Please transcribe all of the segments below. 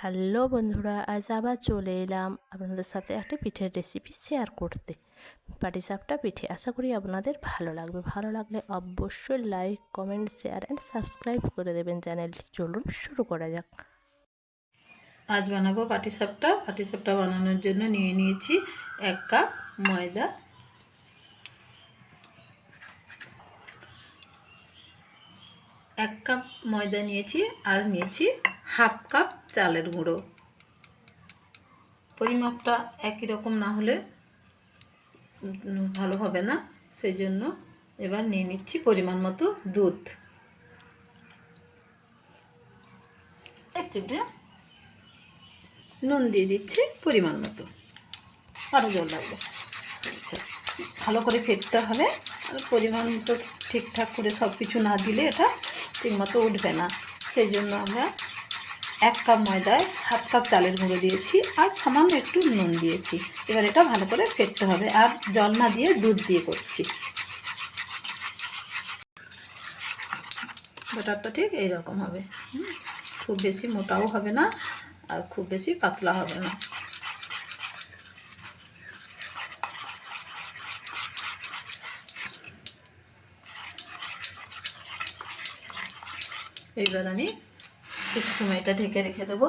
Hello বন্ধুরা, আজ আবার চলে এলাম আপনাদের সাথে একটা পিঠের রেসিপি শেয়ার করতে। পাটিসাপটা পিঠে, আশা করি আপনাদের ভালো লাগবে। ভালো লাগলে অবশ্যই like comment share and subscribe করে দেবেন চ্যানেলটি চলুন শুরু করা যাক। আজ বানাবো পাটিসাপটা পাটিসাপটা বানানোর জন্য নিয়ে নিয়েছি এক কাপ ময়দা। এক কাপ ময়দা নিয়েছি আর নিয়েছি হাফ কাপ চালের গুঁড়ো। পরিমাপটা একই রকম না হলে ভালো হবে না সেই জন্য এবার নিয়ে নিচ্ছি পরিমাণ মতো দুধ। এক চিমটে নুন দিয়ে দিচ্ছি পরিমাণ মতো। আরও জল লাগবে। আচ্ছা, ভালো করে ফেটতে হবে। আর পরিমাণ মতো ঠিকঠাক করে সব কিছু না দিলে এটা ঠিকমতো উঠবে না। সেই জন্য আমরা এক কাপ ময়দায় হাফ কাপ চালের গুঁড়ো দিয়েছি আর সামান্য একটু নুন দিয়েছি। এবার এটা ভালো করে ফেটতে হবে আর জল না দিয়ে দুধ দিয়ে করছি। ব্যাটারটা ঠিক এইরকম হবে। খুব বেশি মোটাও হবে না আর খুব বেশি পাতলা হবে না। এইবার আমি কিছু সময় এটা ঢেকে রেখে দেবো।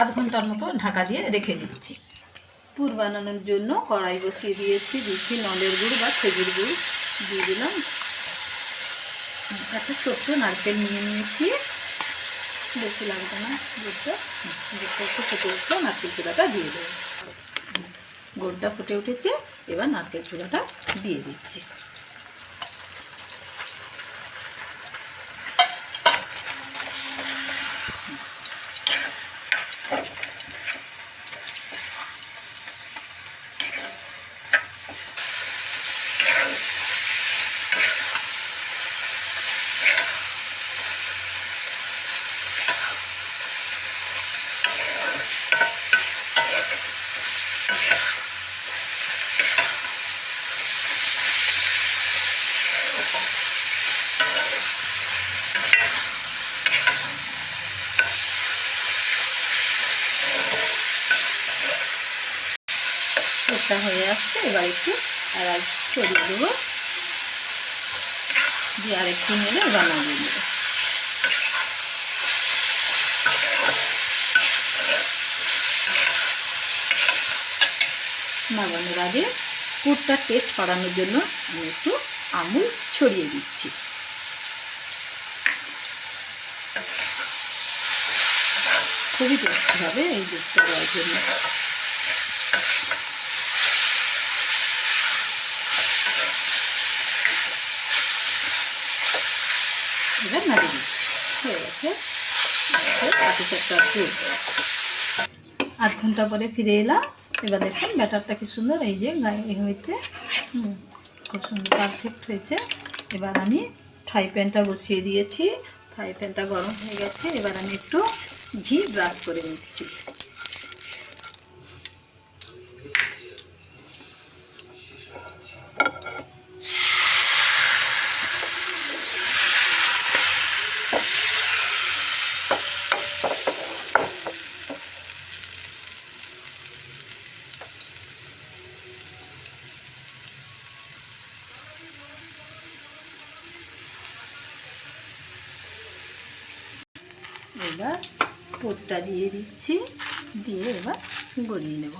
আধ ঘণ্টার মতো ঢাকা দিয়ে রেখে দিচ্ছি। পুর বানানোর জন্য কড়াই বসিয়ে দিয়েছি, দিচ্ছি নলের গুড় বা খেজুর গুড়, দিয়ে দিলাম। একটা ছোট্ট নারকেল নিয়ে নিয়েছি। বেশি লাগবে না গুড়টা একটু ফুটে উঠল, নারকেল চূড়াটা দিয়ে দেবো গুড়টা ফুটে উঠেছে, এবার নারকেল চূড়াটা দিয়ে দিচ্ছি। এটা হয়ে আসছে, এবার একটু আর ছড়িয়ে দেবো। দিয়ে আর একটু নিলে এবার নামিয়ে দেবো নামানোর আগে পুরটা টেস্ট করানোর জন্য আমি একটু আমুল ছড়িয়ে দিচ্ছি। খুবই টেস্টি হবে এই দুধটা দেওয়ার জন্য। এবার নাড়িয়ে দিচ্ছি। হয়ে গেছে? পাটিসাপটার দুধ। আধ ঘণ্টা পরে ফিরে এলাম। এবার দেখুন, ব্যাটারটা কি সুন্দর, এই যে গায়ে হয়েছে। খুব সুন্দর পারফেক্ট হয়েছে। এবার আমি ফ্রাই প্যানটা বসিয়ে দিয়েছি। ফ্রাই প্যানটা গরম হয়ে গেছে। এবার আমি একটু ঘি ব্রাশ করে নিচ্ছি। এবার পোটটা দিয়ে দিচ্ছি। দিয়ে এবার গড়িয়ে নেব।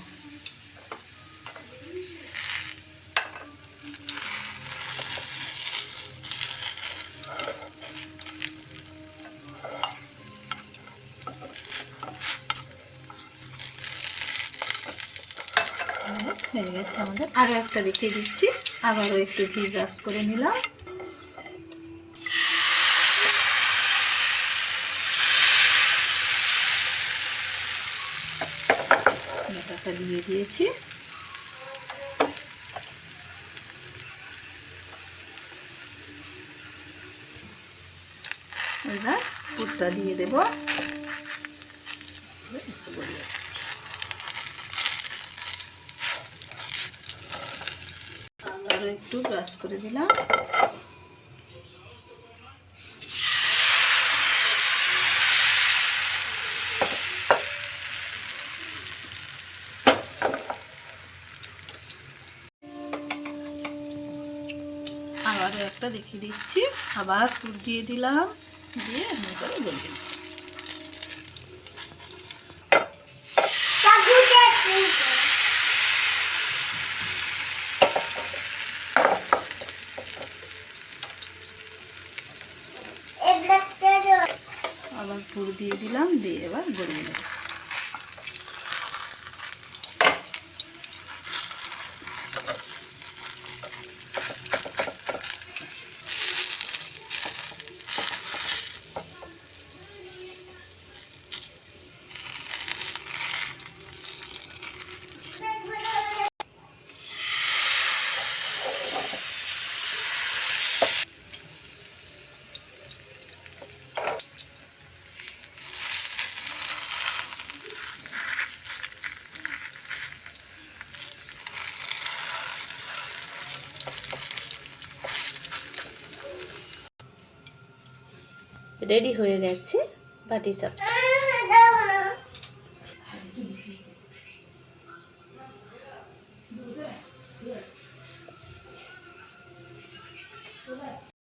হয়ে গেছে আমাদের। আরও একটা রেখে দিচ্ছি। আবারও একটু ঘি ব্রাশ করে নিলাম। ব্যাটারটা দিয়ে দিয়েছি। এবার পুরটা দিয়ে দেব। আরও একটু ব্রাশ করে দিলাম। আবারও একটা দেখিয়ে দিচ্ছি। আবার পুর দিয়ে দিলাম। দিয়ে এমনি করে গলে দিলাম আবার পুর দিয়ে দিলাম দিয়ে এবার গলিয়ে নেব রেডি হয়ে গেছে বাটি সাপটা